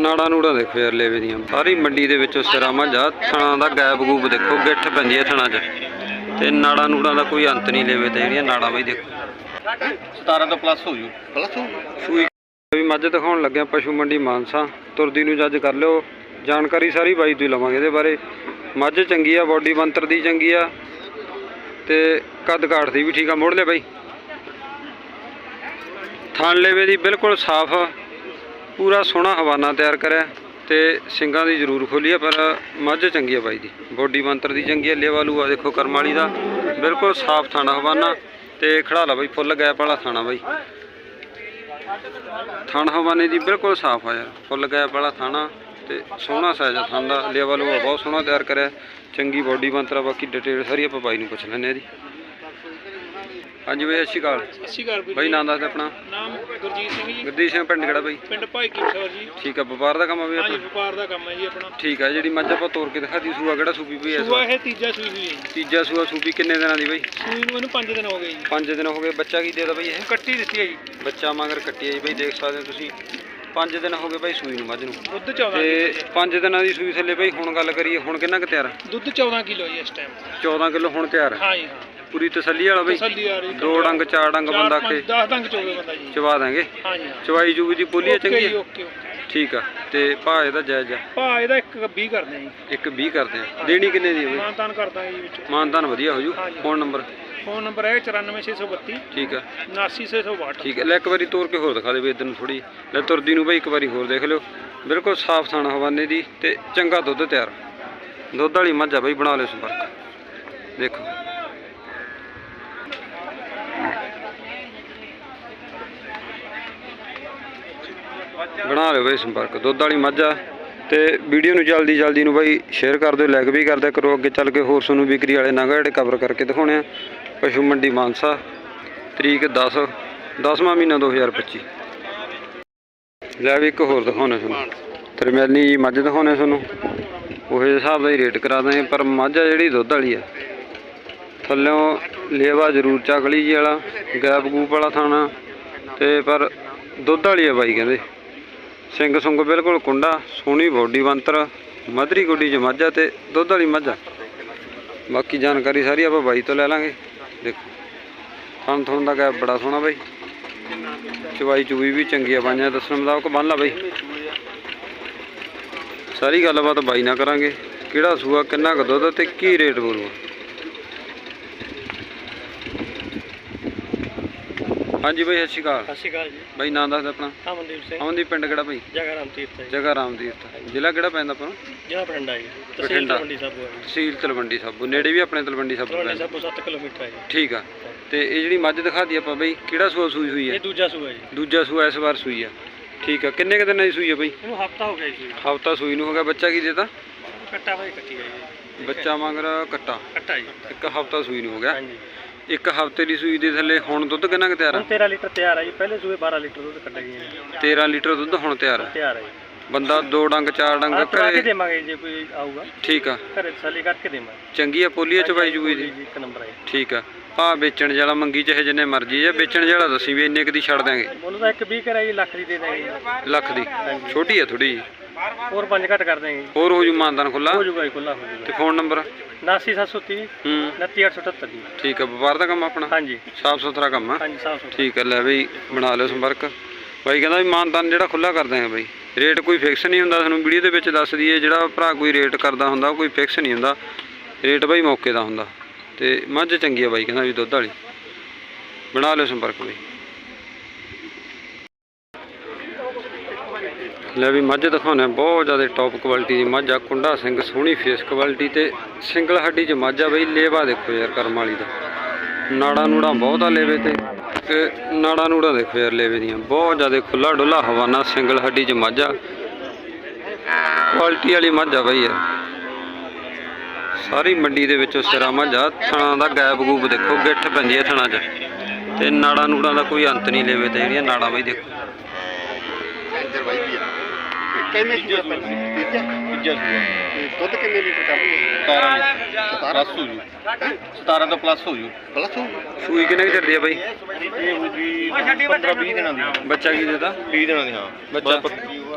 ਨਾੜਾ ਨੂੜਾ ਦੇਖੋ ਯਾਰ ਲੇਵੇ ਦੀਆਂ। ਸਾਰੀ ਮੰਡੀ ਦੇ ਵਿੱਚੋਂ ਸਿਰਾ ਮੱਝਾ ਥਣਾ ਦਾ ਗੈਪ ਗੂਪ ਦੇਖੋ ਗਿੱਠ ਪੈਂਦੀ ਹੈ ਥਣਾ 'ਚ। ਤੇ ਨਾੜਾ ਨੂੜਾ ਦਾ ਕੋਈ ਅੰਤ ਨਹੀਂ ਲੇਵੇ ਤੇ ਜਿਹੜੀਆਂ ਨਾੜਾਂ ਬਈ ਦੇਖੋ। 17 ਤੋਂ ਪਲੱਸ ਹੋ ਜੂ। ਪਲੱਸ ਹੋ ਸੂਈ ਵੀ ਮੱਝ ਦਿਖਾਉਣ ਲੱਗਿਆ ਪਸ਼ੂ ਮੰਡੀ ਮਾਨਸਾ। ਤੁਰਦੀ ਨੂੰ ਜੱਜ ਕਰ ਲਿਓ। ਜਾਣਕਾਰੀ ਸਾਰੀ ਬਾਈ ਤੋਂ ਲਵਾਂਗੇ ਇਹਦੇ ਬਾਰੇ। ਮੱਝ ਚੰਗੀ ਆ ਬਾਡੀ ਬੰਤਰ ਦੀ ਚੰਗੀ ਆ। ਤੇ ਕੱਦ ਕਾਠ ਦੀ ਵੀ ਠੀਕ ਆ ਮੋੜ ਲੈ ਬਾਈ। ਥਣ ਲੇਵੇ ਦੀ ਬਿਲਕੁਲ ਸਾਫ਼। ਪੂਰਾ ਸੋਹਣਾ ਹਵਾਨਾ ਤਿਆਰ ਕਰਿਆ ਤੇ ਸਿੰਘਾਂ ਦੀ ਜ਼ਰੂਰ ਖੋਲੀ ਆ, ਪਰ ਮੱਝ ਚੰਗੀ ਆ ਬਾਈ ਦੀ। ਬੋਡੀ ਬੰਤਰ ਦੀ ਚੰਗੀ ਆ, ਲੇਵਾ ਲੂਆ ਦੇਖੋ ਕਰਮਾਲੀ ਦਾ। ਬਿਲਕੁਲ ਸਾਫ਼ ਥਾਣਾ ਹਵਾਨਾ ਤੇ ਖੜਾ ਲਾ ਬਾਈ, ਫੁੱਲ ਗੈਪ ਵਾਲਾ ਥਾਣਾ ਬਾਈ। ਥਣ ਹਵਾਨੇ ਦੀ ਬਿਲਕੁਲ ਸਾਫ਼ ਆ ਯਾਰ, ਫੁੱਲ ਗੈਪ ਵਾਲਾ ਥਾਣਾ ਤੇ ਸੋਹਣਾ ਸਾਈਜ਼ ਆ ਥਣ ਦਾ। ਲੇਵਾ ਲੂਆ ਬਹੁਤ ਸੋਹਣਾ ਤਿਆਰ ਕਰਿਆ। ਚੰਗੀ ਬੋਡੀ ਬਾਡੀ ਆ, ਬਾਕੀ ਡਿਟੇਲ ਸਾਰੀ ਆਪਾਂ ਬਾਈ ਨੂੰ ਪੁੱਛ ਲੈਂਦੇ ਆ ਜੀ। ਹਾਂਜੀ ਬਾਈ ਸਤਿ ਸ਼੍ਰੀ ਅਕਾਲ। ਸਤਿ ਸ਼੍ਰੀ ਅਕਾਲ ਵੀਰ ਬਾਈ ਜੀ। ਨਾਮ ਦੱਸ ਦੇ ਆਪਣਾ। ਨਾਮ ਗੁਰਜੀਤ ਸਿੰਘ ਜੀ। ਗੁਰਦੀਪ ਸਿੰਘ ਪਿੰਡ ਕਿਹੜਾ ਬਾਈ? ਪਿੰਡ ਭਾਈ ਕੀਸੌਰ ਜੀ। ਠੀਕ ਆ ਵਪਾਰ ਦਾ ਕੰਮ ਆ ਵੀ ਹਾਂਜੀ ਆਪਣਾ ਵਪਾਰ ਦਾ ਕੰਮ ਹੈ ਜੀ ਆਪਣਾ। ਠੀਕ ਆ ਜਿਹੜੀ ਮੱਝ ਆਪਾਂ ਤੋਰ ਕੇ ਦਿਖਾਤੀ ਸੂਆ ਕਿਹੜਾ ਪਈ ਐ ਸੂਆ ਇਹ ਤੀਜਾ ਸੂਈ ਹੋਈ ਹੈ ਜੀ। ਤੀਜਾ ਸੂਆ ਸੂਪੀ ਕਿੰਨੇ ਦਿਨਾਂ ਦੀ ਬਾਈ? ਸੂਈ ਨੂੰ ਇਹਨੂੰ 5 ਦਿਨ ਹੋ ਗਏ ਜੀ। 5 ਦਿਨ ਹੋ ਗਏ ਬੱਚਾ ਕੀ ਦੇਦਾ ਬਾਈ ਇਹ? ਕੱਟੀ ਦਿੱਤੀ ਹੈ ਜੀ। ਬੱਚਾ ਮਗਰ ਕੱਟੀ ਆ ਜੀ ਬਾਈ ਦੇਖ ਸਕਦੇ ਹੋ ਤੁਸੀਂ। 5 ਦਿਨ ਹੋ ਗਏ ਬਾਈ ਸੂਈ ਨੂੰ ਮੱਝ ਨੂੰ। ਦੁੱਧ 14 ਤੇ ਕਿਲੋ 5 ਦਿਨਾਂ ਦੀ ਸੂਈ ਥੱਲੇ ਬਾਈ ਹੁਣ ਗੱਲ ਕਰੀਏ ਹੁਣ ਕਿੰਨਾ ਕੁ ਤਿਆਰ ਆ? ਦੁੱਧ 14 ਕਿਲੋ ਜੀ ਇਸ ਟਾਈਮ 14 ਕਿਲੋ ਹੁਣ ਤਿਆਰ ਆ। ਹਾਂ ਜੀ ਹਾਂ। ਪੂਰੀ ਤਸੱਲੀ ਵਾਲਾ ਬਾਈ? ਤਸੱਲੀ ਆ ਰਹੀ ਦੋ ਡੰਗ ਚਾਰ ਡੰਗ ਬੰਦਾ ਕੇ 10 ਡੰਗ ਚੋਵੇ ਬੰਦਾ ਜੀ। ਚਵਾ ਦਾਂਗੇ? ਹਾਂ ਜੀ ਹਾਂ ਚਵਾਈ ਜੂਗੀ ਦੀ ਪੋਲੀ ਆ ਚੰਗੀ? Okay okay. ਠੀਕ ਆ ਤੇ ਭਾਅ ਇਹਦਾ ਜਾਇਜ਼? ਆ ਭਾ ਇਹਦਾ ਇੱਕ 20 ਕਰਦੇ ਆ ਜੀ। ਇੱਕ 20 ਕਰਦੇ ਆ। ਦੇਣੀ ਕਿੰਨੇ ਦੀ ਹੈ ਬਾਈ? ਮਾਨਤਾਨ ਕਰਦਾਂਗੇ ਜੀ ਵਿੱਚ। ਮਾਨਦਾਨ ਵਧੀਆ ਹੋ ਜੂ। ਹਾਂਜੀ। Phone number? ਫੋਨ ਨੰਬਰ ਹੈ 94632 ਠੀਕ ਆ। 79662 ਠੀਕ ਹੈ ਲੈ ਇੱਕ ਵਾਰੀ ਤੋਰ ਕੇ ਹੋਰ ਦਿਖਾ ਦੇ ਵੀ ਇਧਰ ਨੂੰ ਥੋੜੀ ਲੈ ਤੁਰਦੀ ਨੂੰ ਬਾਈ ਇੱਕ ਵਾਰੀ ਹੋਰ ਦੇਖ ਲਿਓ। ਬਿਲਕੁਲ ਸਾਫ਼ ਥਾਣਾ ਹਵਾਨੇ ਦੀ ਤੇ ਚੰਗਾ ਦੁੱਧ ਤਿਆਰ। ਦੁੱਧ ਵਾਲੀ ਮੱਝ ਆ ਬਾਈ ਬਣਾ ਲਿਓ ਸੰਪਰਕ। ਦੇਖੋ। ਬਣਾ ਲਿਓ ਬਾਈ ਸੰਪਰਕ, ਦੁੱਧ ਵਾਲੀ ਮੱਝ ਆ। ਤੇ ਵੀਡੀਓ ਨੂੰ ਜਲਦੀ ਜਲਦੀ ਨੂੰ ਬਾਈ ਸ਼ੇਅਰ ਕਰ ਦਿਓ ਲਾਈਕ ਵੀ ਕਰ ਕਰੋ, ਅੱਗੇ ਚੱਲ ਕੇ ਹੋਰ ਤੁਹਾਨੂੰ ਵਿਕਰੀ ਵਾਲੇ ਨਗ ਜਿਹੜੇ ਕਵਰ ਕਰਕੇ ਦਿਖਾਉਣੇ ਆ। ਪਸ਼ੂ ਮੰਡੀ ਮਾਨਸਾ, ਤਰੀਕ 10 10ਵਾਂ ਮਹੀਨਾ 2025 ਲੈ ਵੀ ਇੱਕ ਹੋਰ ਦਿਖਾਉਣੇ ਤੁਹਾਨੂੰ। ਤਰਮੈਲੀ ਜੀ ਮੱਝ ਦਿਖਾਉਣੇ ਤੁਹਾਨੂੰ। ਉਹੇ ਹਿਸਾਬ ਦਾ ਹੀ ਰੇਟ ਕਰਾ ਦਾਂਗੇ ਪਰ ਮੱਝ ਆ ਜਿਹੜੀ ਦੁੱਧ ਵਾਲੀ ਆ। ਥੱਲਿਓਂ ਲੇਵਾ ਜ਼ਰੂਰ ਚਕਲੀ ਜੀ ਵਾਲਾ, ਗੈਪ ਗੂਪ ਵਾਲਾ ਥਾਣਾ। ਤੇ ਪਰ ਦੁੱਧ ਵਾਲੀ ਆ ਬਾਈ ਕਹਿੰਦੇ। ਸਿੰਘ ਸੁੰਗ ਬਿਲਕੁਲ ਕੁੰਡਾ, ਸੋਹਣੀ ਬੋਡੀ ਬੰਤਰ, ਮਧਰੀ ਗੁੱਡੀ ਚ ਮੱਝ ਆ ਤੇ ਦੁੱਧ ਵਾਲੀ ਮੱਝ। ਬਾਕੀ ਜਾਣਕਾਰੀ ਸਾਰੀ ਆਪਾਂ ਬਾਈ ਤੋਂ ਲੈ ਲਾਂਗੇ। ਦੇਖੋ ਥਣ ਥਣ ਦਾ ਗੈਪ ਬੜਾ ਸੋਹਣਾ ਬਾਈ। ਚਵਾਈ ਚੂਈ ਵੀ ਚੰਗੀ ਆ ਬਾਈਆਂ ਦੱਸਣ ਮੁਤਾਬਕ ਬੰਨ ਲਾ ਬਾਈ। ਸਾਰੀ ਗੱਲਬਾਤ ਬਾਈ ਨਾਲ ਕਰਾਂਗੇ। ਕਿਹੜਾ ਸੂਆ, ਕਿੰਨਾ ਕੁ ਦੁੱਧ ਤੇ ਕੀ ਰੇਟ ਬੋਲੂਗਾ? ਹਾਂਜੀ ਬਾਈ ਸਤਿ ਸ਼੍ਰੀ ਅਕਾਲ। ਸਤਿ ਸ਼੍ਰੀ ਅਕਾਲ ਜੀ। ਬਾਈ ਨਾਂ ਦੱਸ ਦੇ ਆਪਣਾ। ਅਮਨਦੀਪ ਸਿੰਘ। ਅਮਨਦੀਪ ਪਿੰਡ ਕਿਹੜਾ ਬਾਈ? ਜਗਾ ਰਾਮ ਤੀਰਥ ਹੈ। ਜਗਾ ਰਾਮਦੀਪ ਜ਼ਿਲ੍ਹਾ ਕਿਹੜਾ ਪੈਂਦਾ ਆਪਾਂ ਨੂੰ ਜਿਹੜਾ ਬਠਿੰਡਾ ਜੀ। ਬਠਿੰਡਾ। ਹੈ ਤਹਿਸੀਲ ਤਲਵੰਡੀ ਸਾਬੋ। ਨੇੜੇ ਵੀ ਆਪਣੇ ਤਲਵੰਡੀ ਸਾਬੋ ਤਲਵੰਡੀ ਪੈਂਦਾ। ਸਾਬੂ 7 ਕਿਲੋਮੀਟਰ ਹੈ ਜੀ। ਠੀਕ ਆ। ਤੇ ਇਹ ਜਿਹੜੀ ਮੱਝ ਦਿਖਾਤੀ ਆਪਾਂ ਬਾਈ ਕਿਹੜਾ ਸੂਆ ਸੂਈ ਹੋਈ ਆ? ਇਹ ਦੂਜਾ ਸੂਆ ਜੀ। ਦੂਜਾ ਸੂਆ ਇਸ ਵਾਰ ਸੂਈ ਆ। ਠੀਕ ਆ। ਕਿੰਨੇ ਕੁ ਦਿਨਾਂ ਦੀ ਸੂਈ ਆ ਬਾਈ? ਇਹਨੂੰ ਹਫਤਾ ਹੋ ਗਿਆ ਜੀ ਹਫਤਾ ਸੂਈ ਨੂੰ ਹੋ ਗਿਆ। ਬੱਚਾ ਕੀ ਦੇਤਾ? ਕੱਟਾ ਭਾਈ ਕੱਟੀ ਹੈ ਜੀ। ਬੱਚਾ ਮੰਗਰ ਕੱਟਾ। ਕੱਟਾ ਜੀ। ਇੱਕ ਹਫਤਾ ਸੂਈ ਨੂੰ ਹੋ ਗਿਆ। ਹਾਂਜੀ। ਇੱਕ ਹਫ਼ਤੇ ਦੀ ਸੂਈ ਦੇ ਥੱਲੇ ਹੁਣ ਦੁੱਧ ਕਿੰਨਾ ਕੁ ਤਿਆਰ ਆ? ਹੁਣ 13 ਲੀਟਰ ਤਿਆਰ ਹੈ ਜੀ ਪਹਿਲੇ ਸੂਏ 12 ਲੀਟਰ ਦੁੱਧ ਕੱਢਿਆ ਜੀ। 13 ਲੀਟਰ ਦੁੱਧ ਹੁਣ ਤਿਆਰ ਆ। ਤਿਆਰ ਹੈ ਜੀ। ਬੰਦਾ ਦੋ ਡੰਗ ਚਾਰ ਡੰਗ ਕਰਾ ਕੇ ਘਰੇ। ਦੇਵਾਂਗੇ ਜੇ ਕੋਈ ਆਊਗਾ। ਠੀਕ ਆ। ਘਰੇ ਤਸੱਲੀ ਕਰਕੇ ਦੇਵਾਂਗੇ। ਚੰਗੀ ਆ ਪੋਲੀਆ ਚਵਾਈ ਜੂਈ ਜੀ ਦੀ। ਜੀ ਇੱਕ ਨੰਬਰ ਹੈ। ਠੀਕ ਆ। ਆ ਵੇਚਣ ਜਿਹੜਾ ਮੰਗੀ ਚਾਹੇ ਜਿੰਨੇ ਮਰਜ਼ੀ ਆ ਵੇਚਣ ਜਿਹੜਾ ਦੱਸੀ ਵੀ ਇੰਨੇ ਕੁ ਦੀ ਛੱਡ ਦਾਂਗੇ ਉਹਨੂੰ ਤਾਂ ਇੱਕ 20 ਕਰਾਈ ਲੱਖ ਦੀ ਦੇ ਦਾਂਗੇ ਜੀ। ਲੱਖ ਦੀ। ਛੋਟੀ ਆ ਥੋੜੀ ਜੀ। ਹੋਰ ਪੰਜ ਘੱਟ ਕਰ ਦਾਂਗੇ ਜੀ। ਹੋਰ ਹੋ ਜੂ ਮਾਨਦਾਨ ਖੁੱਲਾ ਹੋ ਜੂਗਾ ਜੀ ਖੁੱਲਾ ਹੋ ਤੇ ਫੋਨ ਨੰਬਰ? ਜੂਗਾ 89730 ਹੂੰ। 29878 ਜੀ। ਠੀਕ ਆ ਵਪਾਰ ਦਾ ਕੰਮ ਆਪਣਾ? ਹਾਂਜੀ। ਸਾਫ਼ ਸੁਥਰਾ ਕੰਮ ਆ। ਹਾਂਜੀ ਸਾਫ਼ ਸੁਥਰਾ ਠੀਕ ਹੈ ਲੈ ਬਈ ਬਣਾ ਲਿਓ ਸੰਪਰਕ। ਬਾਈ ਕਹਿੰਦਾ ਵੀ ਮਾਨਤਾਨ ਜਿਹੜਾ ਖੁੱਲਾ ਕਰ ਦਾਂਗੇ ਬਾਈ। ਰੇਟ ਕੋਈ ਫਿਕਸ ਨਹੀਂ ਹੁੰਦਾ ਤੁਹਾਨੂੰ ਵੀਡੀਓ ਦੇ ਵਿੱਚ ਦੱਸ ਦਈਏ, ਜਿਹੜਾ ਭਰਾ ਕੋਈ ਰੇਟ ਕਰਦਾ ਹੁੰਦਾ ਕੋਈ ਫਿਕਸ ਨਹੀਂ ਹੁੰਦਾ। ਰੇਟ ਬਾਈ ਮੌਕੇ ਦਾ ਹੁੰਦਾ। ਤੇ ਮੱਝ ਚੰਗੀ ਆ ਬਾਈ ਕਹਿੰਦਾ ਵੀ ਦੁੱਧ ਵਾਲੀ। ਬਣਾ ਲਿਓ ਸੰਪਰਕ ਬਾਈ। ਲੈ ਵੀ ਮੱਝ ਦਿਖਾਉਣੇ ਬਹੁਤ ਜ਼ਿਆਦਾ ਟੌਪ ਕੁਆਲਿਟੀ ਦੀ ਮੱਝ ਆ। ਕੁੰਡਾ ਸਿੰਘ, ਸੋਹਣੀ ਫੇਸ ਕੁਆਲਿਟੀ ਤੇ ਸਿੰਗਲ ਹੱਡੀ ਚ ਮੱਝ ਆ ਬਈ। ਲੇਵਾ ਦੇਖੋ ਯਾਰ ਕਰਮ ਵਾਲੀ ਦਾ। ਨਾੜਾ ਨੂੜਾ ਬਹੁਤ ਆ ਲੇਵੇ ਤੇ। ਤੇ ਨਾੜਾ ਨੂੜਾ ਦੇਖੋ ਯਾਰ ਲੇਵੇ ਦੀਆਂ। ਬਹੁਤ ਜ਼ਿਆਦਾ ਖੁੱਲਾ ਡੁੱਲਾ ਹਵਾਨਾ, ਸਿੰਗਲ ਹੱਡੀ ਚ ਮਾਝਾ। ਕੁਆਲਿਟੀ ਵਾਲੀ ਮਾਝਾ ਆ ਬਈ ਯਾਰ। ਸਾਰੀ ਮੰਡੀ ਦੇ ਵਿੱਚੋਂ ਸਿਰਾ ਮਾਝਾ ਆ ਥਣਾ ਦਾ ਗੈਪ ਗੂਪ ਦੇਖੋ, ਗਿੱਠ ਪੈਂਦੀ ਹੈ ਥਣਾ 'ਚ। ਤੇ ਨਾੜਾ ਨੂੜਾ ਦਾ ਕੋਈ ਅੰਤ ਨਹੀਂ ਲੇਵੇ ਤੇ ਜਿਹੜੀਆਂ ਨਾੜਾਂ ਬਈ ਦੇਖੋ। ਕਿੰਨੇ ਸੂਆ ਪਹਿਲਾਂ ਤੀਜਾ ਤੀਜਾ ਸੂਆ ਤੇ ਦੁੱਧ ਕਿੰਨੇ ਲੀਟਰ ਕਰਦੀ 17 17 ਹੋ ਜੂ। 17 ਤੋਂ ਪਲੱਸ ਹੋ ਜੂ। ਪਲੱਸ ਹੋ ਸੂਈ ਕਿੰਨੇ ਕੁ ਚਿਰ ਦੀ ਆ ਬਈ? ਇਹ ਹੋ ਜੀ 15 20 ਦਿਨਾਂ ਦੀ। ਬੱਚਾ ਕੀ ਦੇਦਾ 20 ਦਿਨਾਂ ਦੀ ਹਾਂ। ਬੱਚਾ?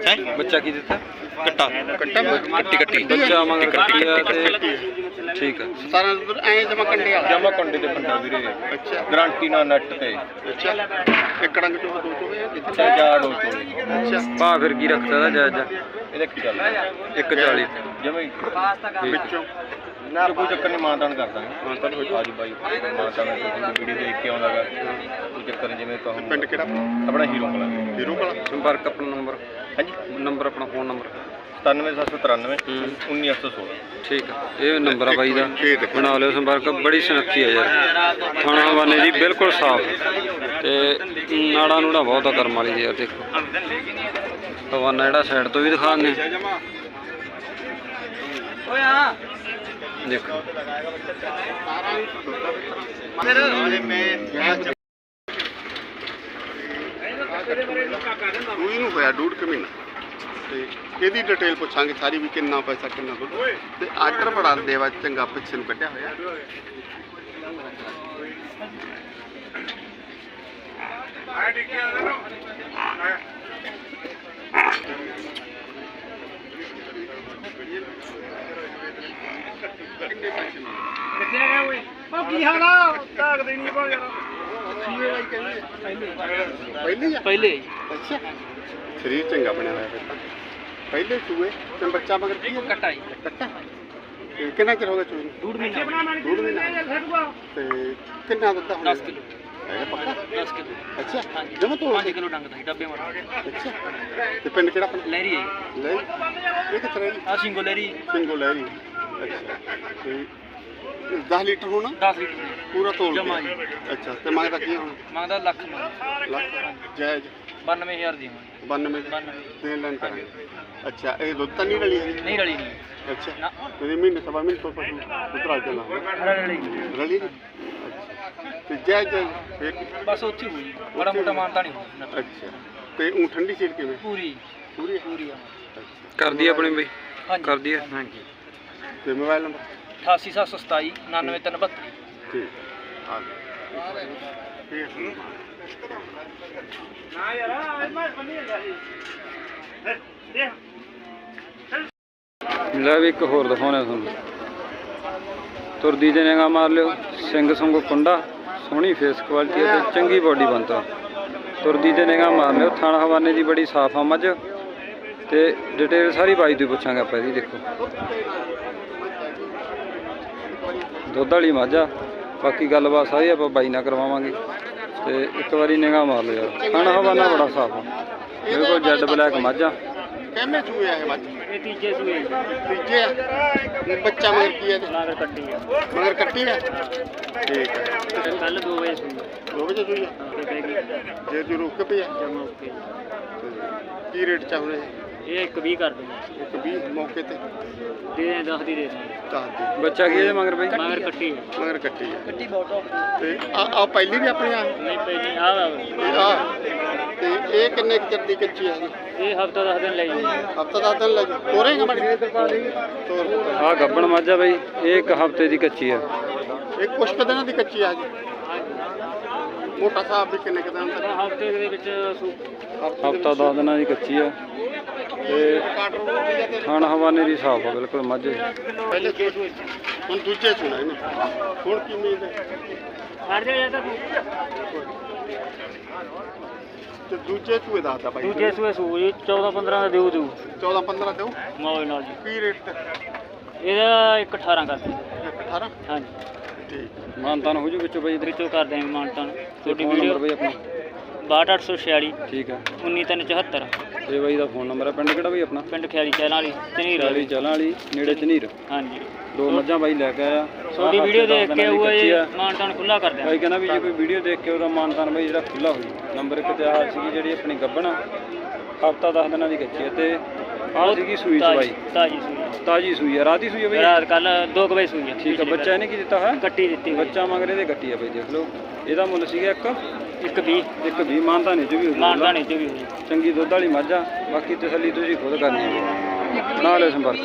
ਹੈ? ਬੱਚਾ ਕੀ ਦਿੱਤਾ? ਕੱਟਾ। ਕੱਟਾ। ਕੱਟੀ ਕੱਟੀ ਬੱਚਾ ਮਗਰ ਕੱਟੀ ਆ ਤੇ ਠੀਕ ਆ। 17 ਦੁੱਧ ਐ ਜਮਾ ਕੰਡੇ ਵਾਲਾ। ਜਮਾ ਕੰਡੇ ਤੇ ਪੰਡਾ ਵੀਰੇ। ਅੱਛਾ। ਗਾਰੰਟੀ ਨਾਲ ਨੈਟ ਤੇ। ਅੱਛਾ। ਇੱਕ ਡੰਗ ਚੋਂ ਦੋ ਚੋਂ ਜਿੱਥੇ ਚਾਰ ਚਾਰ ਹੋ ਤੋਂ ਅੱਛਾ। ਭਾ ਫਿਰ ਕੀ ਰੱਖਦਾ ਦਾ ਜਾਇਜ਼ ਇਹਦੇ ਕੀ ਚੱਲ। 140 ਜਮੇ ਵਿੱਚੋਂ। ਨਾ ਕੋਈ ਚੱਕਰ ਨਹੀਂ ਮਾਨਤਾਨ ਕਰ ਦਾਂਗੇ ਮਾਨਤਾਨ ਹੋ ਆਜੀ ਬਾਈ। ਮਾਨਤਾਨ ਵੀਡੀਓ ਦੇਖ ਕੇ ਆਉਂਦਾਗਾ। ਕੋਈ ਚੱਕਰ ਨਹੀਂ ਜਿਵੇਂ ਕਹੂੰ ਪਿੰਡ ਕਿਹੜਾ? ਆਪਣਾ ਹੀਰੋ ਕੋਲ ਹੀਰੋ ਕੋਲ ਸੰਪਰਕ ਆਪਣਾ ਨੰਬਰ। ਹਾਂਜੀ। ਨੰਬਰ ਆਪਣਾ ਫੋਨ ਨੰਬਰ। 97793 ਹੂੰ 19816 ਠੀਕ ਆ ਇਹ ਨੰਬਰ ਆ ਬਾਈ ਦਾ। ਬਣਾ ਲਿਓ ਸੰਪਰਕ ਬੜੀ ਸੁਨੱਖੀ ਆ ਯਾਰ। ਥਾਣਾ ਹਵਾਨੇ ਦੀ ਬਿਲਕੁਲ ਸਾਫ਼। ਤੇ ਨਾੜਾ ਨੂੜਾ ਬਹੁਤ ਆ ਕਰਮ ਵਾਲੀ ਯਾਰ ਦੇਖੋ। ਹਵਾਨਾ ਜਿਹੜਾ ਸਾਈਡ ਤੋਂ ਵੀ ਦਿਖਾ ਦਿੰਦੇ ਦੇਖੋ। ਦੂਈ ਨੂੰ ਹੋਇਆ ਡੂਢ ਕੁ ਮਹੀਨਾ। ਤੇ ਇਹਦੀ ਡਿਟੇਲ ਪੁੱਛਾਂਗੇ? ਸਾਰੀ ਵੀ ਕਿੰਨਾ ਪੈਸਾ ਕਿੰਨਾ ਦੁੱਧ? ਤੇ ਆਰਡਰ ਬੜਾ ਦੇਵਾ ਚੰਗਾ ਪਿੱਛੇ ਨੂੰ ਕੱਢਿਆ ਹੋਇਆ। ਪਹਿਲੇ ਪਹਿਲੇ ਅੱਛਾ। ਸਰੀਰ ਚੰਗਾ ਬਣਿਆ ਹੋਇਆ ਫਿਰ ਤਾਂ। ਪਹਿਲੇ ਚੂਹੇ ਤੇ ਬੱਚਾ ਮਗਰ ਕੀ ਹੈ? ਕੱਟਾ ਜੀ। ਕੱਟਾ। ਤੇ ਕਿੰਨਾ ਚਿਰ ਹੋ ਗਿਆ ਚੂਹੇ ਨੂੰ? ਡੂਢ ਮਹੀਨਾ ਡੂਢ ਮਹੀਨਾ ਤੇ ਕਿੰਨਾ ਦੁੱਧ ਹੁੰਦਾ 10 ਕਿਲੋ। ਹੈਗਾ ਪੱਕਾ? 10 ਕਿਲੋ। ਅੱਛਾ। ਹਾਂਜੀ। ਜਮਾ ਤੋੜ 5 ਕਿਲੋ ਡੰਗ ਦਾ ਸੀ, ਡੱਬੇ ਮਾਰ ਅੱਛਾ। ਤੇ ਪਿੰਡ ਕਿਹੜਾ ਆਪਣਾ? ਲਹਿਰੀ ਹੈ ਜੀ। ਲੈ ਇਹ ਕਿੱਥੇ ਰਹਿ ਆ ਸਿੰਗੋ ਲਹਿਰੀ ਸਿੰਗੋ ਲਹਿਰੀ। ਅੱਛਾ। ਤੇ 10 ਲੀਟਰ ਹੋਣਾ? 10 ਲੀਟਰ। ਦੀ। ਪੂਰਾ ਤੋਲ ਜਮਾਂ ਕੇ। ਜੀ। ਅੱਛਾ। ਤੇ ਮੰਗਦਾ ਕੀ ਹੁਣ? ਮੰਗਦਾ ਲੱਖ ਮੰਗਦਾ। ਲੱਖ। ਜਾਇਜ਼। 92000 ਦੀ ਮੰਗਦਾ 92 92 ਦੇਣ ਲੈਣ ਕਰਾਂਗੇ ਅੱਛਾ ਇਹ ਦੁੱਧ ਤਾਂ ਨਹੀਂ ਰਲੀ ਹੈਗੀ? ਨਹੀਂ ਰਲੀ। ਨਹੀਂ ਅੱਛਾ। ਨਾ। ਤੇ ਮਹੀਨੇ ਸਵਾ ਮਹੀਨੇ ਤੋਂ ਪਸ਼ੂ ਉਤਰਾ ਕੇ ਨਾ ਰਲੀ। ਰਲੀ। ਨੀ? ਅੱਛਾ। ਤੇ ਜਾਇਜ਼ ਜਾਇਜ਼ ਫਿਰ? ਬਸ ਉੱਥੇ ਹੋਈ। ਬੜਾ ਮੋਟਾ ਮਾਨਤਾ ਨਹੀਂ ਹੋਈ ਅੱਛਾ। ਤੇ ਉਹ ਠੰਡੀ ਸੀਟ ਕਿਵੇਂ? ਪੂਰੀ। ਪੂਰੀ ਹੈ? ਪੂਰੀ ਆ। ਅੱਛਾ। ਕਰਦੀ ਆ ਆਪਣੀ ਬਈ। ਹਾਂਜੀ। ਕਰਦੀ ਆ। ਹਾਂਜੀ। ਤੇ ਮੋਬਾਈਲ ਨੰਬਰ? 88727 99372 ਠੀਕ। ਆ ਗਿਆ। ਠੀਕ ਹੈ। ਲੈ ਵੀ ਇੱਕ ਹੋਰ ਦਿਖਾਉਣਾ ਤੁਹਾਨੂੰ। ਤੁਰਦੀ ਦੇ ਨਿਗਾਹ ਮਾਰ ਲਿਓ, ਸਿੰਘ ਸੰਗੋ ਕੁੰਡਾ ਸੋਹਣੀ ਫੇਸ ਕੁਆਲਿਟੀ ਤੇ ਚੰਗੀ ਬਾਡੀ ਬਣਤਾ ਤੁਰਦੀ ਦੇ ਨਿਗਾਹ ਮਾਰ ਲਿਓ, ਥਾਣਾ ਹਵਾਨੇ ਦੀ ਬੜੀ ਸਾਫ਼ ਆ ਮੱਝ। ਤੇ ਡਿਟੇਲ ਸਾਰੀ ਬਾਈ ਤੋਂ ਪੁੱਛਾਂਗੇ ਆਪਾਂ ਇਹਦੀ, ਦੇਖੋ। ਦੁੱਧ ਵਾਲੀ ਮੱਝ ਆ। ਬਾਕੀ ਗੱਲਬਾਤ ਸਾਰੀ ਆਪਾਂ ਬਾਈ ਨਾਲ ਕਰਵਾਵਾਂਗੇ। ਤੇ ਇੱਕ ਵਾਰੀ ਨਿਗਾਹ ਮਾਰ ਲਿਓ ਯਾਰ। ਥਣ ਹਵਾਨਾ ਬੜਾ ਸਾਫ਼ ਆ। ਬਿਲਕੁਲ ਜੈਡ ਬਲੈਕ ਮੱਝ ਆ। ਕਿੰਨੇ ਚੂਹੇ ਆ ਇਹ ਮੱਝ? ਇਹ ਤੀਜੇ ਸੂਏ ਤੀਜੇ ਆ? ਇਹ ਬੱਚਾ ਮਗਰ ਕੀ ਹੈ? ਨਾਗਰ ਕੱਟੀ ਆ। ਮਗਰ ਕੱਟੀ ਆ? ਠੀਕ ਹੈ ਕੱਲ 2 ਵਜੇ ਸੂਈ ਦੋ ਵਜੇ ਸੂਈ ਜੇ ਤੂੰ ਰੁਕ ਕੇ ਪਿਆ। ਜਮਾ ਓਕੇ ਕੀ। ਰੇਟ ਚਾਹੁੰਦੇ ਇਹ ਇੱਕ 20 ਕਰ ਦਿੰਦੇ ਇੱਕ 20 ਮੌਕੇ ਤੇ? ਦੇ ਦੇ 10 ਦੀ ਦੇ ਦੇ ਦੱਸ ਦੇ। ਬੱਚਾ ਕੀ ਇਹਦੇ ਮਗਰ ਬਈ? ਮਗਰ ਕੱਟੀ ਮਗਰ ਕੱਟੀ ਆ ਕੱਟੀ ਬਹੁਤ ਤੇ ਆ ਆ ਪਹਿਲੀ ਵੀ ਆਪਣੀ ਆ? ਨਹੀਂ ਪਈ ਆ ਵਾ। ਤੇ ਆ। ਤੇ ਇਹ ਕਿੰਨੇ ਕੁ ਚਿਰ ਦੀ ਕੱਚੀ ਆ ਇਹ ਹਫਤਾ 10 ਦਿਨ ਲੈ ਜੀ। ਹਫਤਾ ਦਸ ਦਿਨ ਲੱਗ ਤੋਰੇਗਾ ਬੜੀ ਤੋਰ। ਆ ਗੱਬਣ ਮੱਝ ਬਈ ਇਹ ਇੱਕ ਹਫ਼ਤੇ ਦੀ ਕੱਚੀ ਆ। ਇਹ ਕੁਛ ਕੁ ਦਿਨਾਂ ਦੀ ਕੱਚੀ ਆ ਜੀ? ਮੋਟਾ ਸਾਹਿਬ ਵੀ ਕਿੰਨੇ ਕੁ ਦਿਨ ਤੱਕ? ਹਫ਼ਤੇ ਦੇ ਵਿੱਚ ਸੂ ਹਫਤਾ 10 ਦਿਨਾਂ ਦੀ ਕੱਚੀ ਆ। ਤੇ ਥਣ ਹਵਾਨੇ ਦੀ ਸਾਫ਼ ਆ ਬਿਲਕੁਲ ਮੱਝ ਪਹਿਲੇ ਸੂਏ ਹੁਣ ਦੂਜੇ ਸੁਣਾ ਇਹਨੇ। ਹੁਣ ਕੀ ਉਮੀਦ ਹੈ? ਹਟ ਜਾ ਜਾਂਦਾ ਤੇ ਦੂਜੇ ਸੂਏ ਦੱਸਦਾ ਬਾਈ। ਦੂਜੇ ਸੂਏ ਸੂਈ 14 15 ਦਾ ਦੇਊ ਦੇਊ 14 15 ਦਿਓ? ਮੌਜ ਨਾਲ ਜੀ। ਕੀ ਰੇਟ ਤੇ ਇਹਦਾ ਇੱਕ 18 ਕਰ ਦੇ 18 ਹਾਂਜੀ। ਠੀਕ। ਮਾਨਤਾਨ ਹੋ ਜੂ ਵਿੱਚੋਂ ਬਈ? ਵਿੱਚੋਂ ਕਰ ਦੇਵਾਂਗੇ ਮਾਨਤਾਨ। ਤੁਹਾਡੀ ਵੀਡੀਓ ਨੰਬਰ ਬਈ ਆਪਣਾ? 62846 ਠੀਕ ਆ। 19374 ਇਹ ਬਾਈ ਦਾ ਫੋਨ ਨੰਬਰ ਆ ਪਿੰਡ ਕਿਹੜਾ ਬਈ ਆਪਣਾ? ਪਿੰਡ ਖਿਆਲੀ ਚੈਲਾਂ ਵਾਲੀ ਚਨੀਰ ਚਾਲੀ ਚਾਲਾਂ ਵਾਲੀ ਨੇੜੇ ਚਨੀਰ ਹਾਂਜੀ। ਦੋ ਮੱਝਾਂ ਬਾਈ ਲੈ ਕੇ ਆਇਆ। ਤੁਹਾਡੀ ਵੀਡੀਓ ਦੇਖ ਕੇ ਉਹ ਆ। ਮਾਨਤਾਨ ਖੁੱਲਾ ਕਰ ਬਾਈ ਦਿਆਂਗੇ ਕਹਿੰਦਾ ਵੀ ਜੇ ਕੋਈ ਵੀਡੀਓ ਦੇਖ ਕੇ ਉਹਦਾ ਮਾਨਤਾਨ ਬਾਈ ਜਿਹੜਾ ਖੁੱਲਾ ਹੋ ਜੂ ਨੰਬਰ ਇੱਕ ਤੇ ਆਹ ਸੀਗੀ ਜਿਹੜੀ ਆਪਣੀ ਗੱਬਣ ਹਫਤਾ 10 ਦਿਨਾਂ ਦੀ ਕੱਚੀ ਆ ਤੇ ਆਹ ਸੀਗੀ ਸੂਈ ਸਵਾਈ। ਤਾਜ਼ੀ ਸੂਈ। ਤਾਜੀ ਸੂਈ ਆ। ਰਾਤੀ ਸੂਈ ਆ ਬਈ? ਰਾਤ ਕੱਲ 2 ਵਜੇ ਸੂਈ ਆ। ਠੀਕ ਆ ਬੱਚਾ ਇਹਨੇ ਕੀ ਦਿੱਤਾ ਹੋਇਆ ਕੱਟੀ ਦਿੱਤੀ ਹੋਈ। ਬੱਚਾ ਮਗਰੇ ਦੇ ਕੱਟੀ ਆ ਬਈ ਦੇਖ ਲਓ। ਇਹਦਾ ਮੁੱਲ ਸੀਗਾ ਇੱਕ। ਇੱਕ 20 ਇੱਕ 20 ਮਾਨਤਾ ਨਹੀਂ ਚ ਵੀ ਹੋ ਜਾਊਗਾ। ਮਾਨਤਾਨ ਚ ਵੀ ਹੋਈ ਚੰਗੀ ਦੁੱਧ ਵਾਲੀ ਮੱਝ ਆ ਬਾਕੀ ਤਸੱਲੀ ਤੁਸੀਂ ਖੁਦ ਕਰਨੀ ਹੈ। ਲਿਓ ਸੰਪਰਕ।